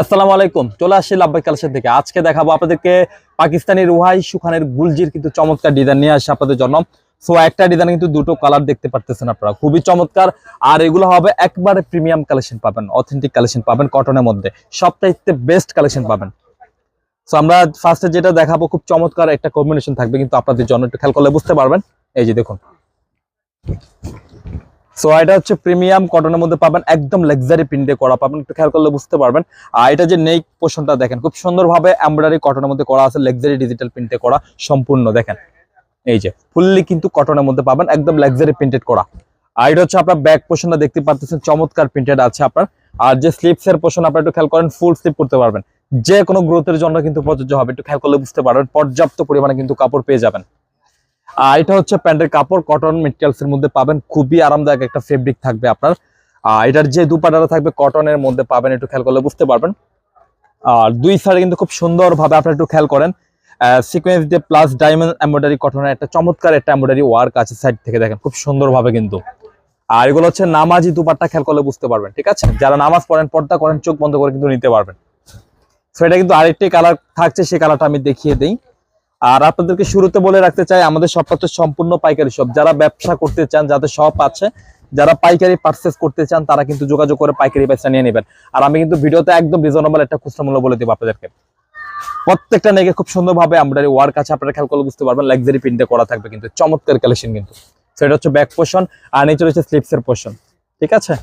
আসসালামু আলাইকুম, চলে আসছি লাভবাই কালেকশন থেকে। আজকে দেখাবো আপনাদেরকে পাকিস্তানি রুহাই সুখানের গুলজির কিন্তু চমৎকার ডিজাইন নিয়ে আসছে আপনাদের জন্য। সো একটা ডিজাইন কিন্তু দুটো কালার দেখতে পারতেছেন আপনারা। খুবই চমৎকার। আর এগুলো হবে একবারে প্রিমিয়াম কালেকশন পাবেন অথেন্টিক কালেকশন পাবেন কটনের মধ্যে। সবচাইতে বেস্ট কালেকশন পাবেন। সো আমরা ফার্স্টে যেটা দেখাবো, খুব চমৎকার একটা কম্বিনেশন থাকবে কিন্তু আপনাদের জন্য। একটু খেয়াল করলে বুঝতে পারবেন। এই যে দেখুন। সো এটা হচ্ছে প্রিমিয়াম কটনের মধ্যে পাবেন, একদম লাক্সারি প্রিন্টে করা পাবেন, একটু খেয়াল করলে বুঝতে পারবেন। আর এটা যে নেক পোর্শনটা দেখেন, খুব সুন্দরভাবে এমব্রয়ডারি কটনের মধ্যে করা আছে লাক্সারি ডিজিটাল প্রিন্টে করা, সম্পূর্ণ দেখেন। এই যে ফুললি কিন্তু কটনের মধ্যে পাবেন, একদম লাক্সারি প্রিন্টেড করা। আর এটা হচ্ছে আপনার ব্যাক পোর্শনটা দেখতে পাচ্ছেন চমৎকার প্রিন্টেড আছে আপনার। আর যে স্লিপস এর পোর্শন আপনার একটু খেয়াল করেন ফুল স্লিপ করতে পারবেন। যে কোনো গ্রোথের জন্য কিন্তু প্রযোজ্য হবে, একটু খেয়াল করলে বুঝতে পারবেন, পর্যাপ্ত পরিমাণে কিন্তু কাপড় পেয়ে যাবেন। এটা হচ্ছে প্যান্টের কাপড় কটন মেটেরিয়ালস এর মধ্যে পাবেন। খুবই আরামদায়ক একটা ফেব্রিক থাকবে আপনার। আর এটার যে দুপাটাটা থাকবে কটনের মধ্যে পাবেন, একটু খেয়াল করলে বুঝতে পারবেন। আর দুই সাইডে কিন্তু খুব সুন্দর ভাবে আপনারা একটু খেয়াল করেন। সিকোয়েন্স দিয়ে প্লাস ডায়মন্ড এমব্রয়ডারি কটনের একটা চমৎকার একটা এমব্রয়ডারি ওয়ার্ক আছে সাইড থেকে দেখেন, খুব সুন্দর ভাবে কিন্তু। আর এগুলো হচ্ছে নামাজি দুপাট্টা, খেয়াল করলে বুঝতে পারবেন, ঠিক আছে? যারা নামাজ পড়েন, পর্দা করেন, চোখ বন্ধ করে কিন্তু নিতে পারবেন। তো এটা কিন্তু আরেকটি কালার থাকছে সেই কালারটা আমি দেখিয়ে দিই। আর আপনাদেরকে শুরুতে বলে রাখতে চাই, আমাদের শপটা হচ্ছে সম্পূর্ণ পাইকারি শপ যারা ব্যবসা করতে চান, যাদের শপ আছে, যারা পাইকারি পারচেস করতে চান, তারা কিন্তু যোগাযোগ করে পাইকারি পয়সা নিয়ে নেবেন। আর আমি কিন্তু ভিডিওতে একদম রিজনেবল একটা খুচরা মূল্য বলে দিব আপনাদেরকে। প্রত্যেকটা নেগে খুব সুন্দরভাবে এমব্রয়ডারি ওয়ার্ক আছে, আপনারা খেয়াল করলে বুঝতে পারবেন লাক্সারি প্রিন্টে করা থাকবে কিন্তু, চমৎকার কালেকশন কিন্তু। সেটা হচ্ছে ব্যাক পোর্শন আর নিচে রয়েছে স্লিপস এর পোর্শন ঠিক আছে?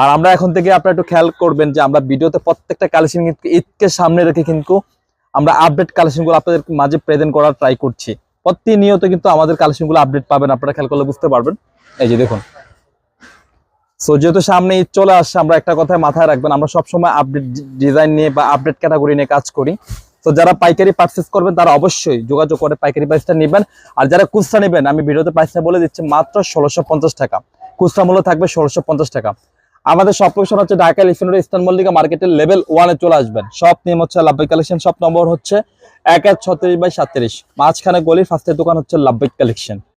আর আমরা এখন থেকে আপনারা একটু খেয়াল করবেন যে আমরা ভিডিওতে প্রত্যেকটা কালেকশন কিন্তু ঈদকে সামনে রেখে কিন্তু আমরা আপডেট কালেকশনগুলো আপনাদের মাঝে প্রেজেন্ট করার ট্রাই করছি। প্রতিনিয়ত কিন্তু আমাদের কালেকশনগুলো আপডেট পাবেন, আপনারা খেয়াল করলে বুঝতে পারবেন। এই যে দেখুন। সো যেহেতু সামনে চলে আসছে, আমরা একটা কথায় মাথায় রাখবেন, আমরা সবসময় আপডেট ডিজাইন নিয়ে বা আপডেট ক্যাটাগরি নিয়ে কাজ করি। তো যারা পাইকারি পারচেস করবেন, তারা অবশ্যই যোগাযোগ করে পাইকারি প্রাইসটা নেবেন। আর যারা খুচরা নেবেন, আমি ভিডিওতে প্রাইসটা বলে দিচ্ছি মাত্র ষোলোশো টাকা। খুচরা মূল্য থাকবে ষোলোশো টাকা। আমাদের সব লোকেশন হচ্ছে ঢাকা লিফিনোর ইস্টার্ন মল্লিকা মার্কেটের লেভেল ওয়ানে চলে আসবেন। সব নেম হচ্ছে লাভবাই কালেকশন সব নম্বর হচ্ছে এক এক ছত্রিশ বাই সাতত্রিশ। মাঝখানে গলির ফার্স্টের দোকান হচ্ছে লাভবাই কালেকশন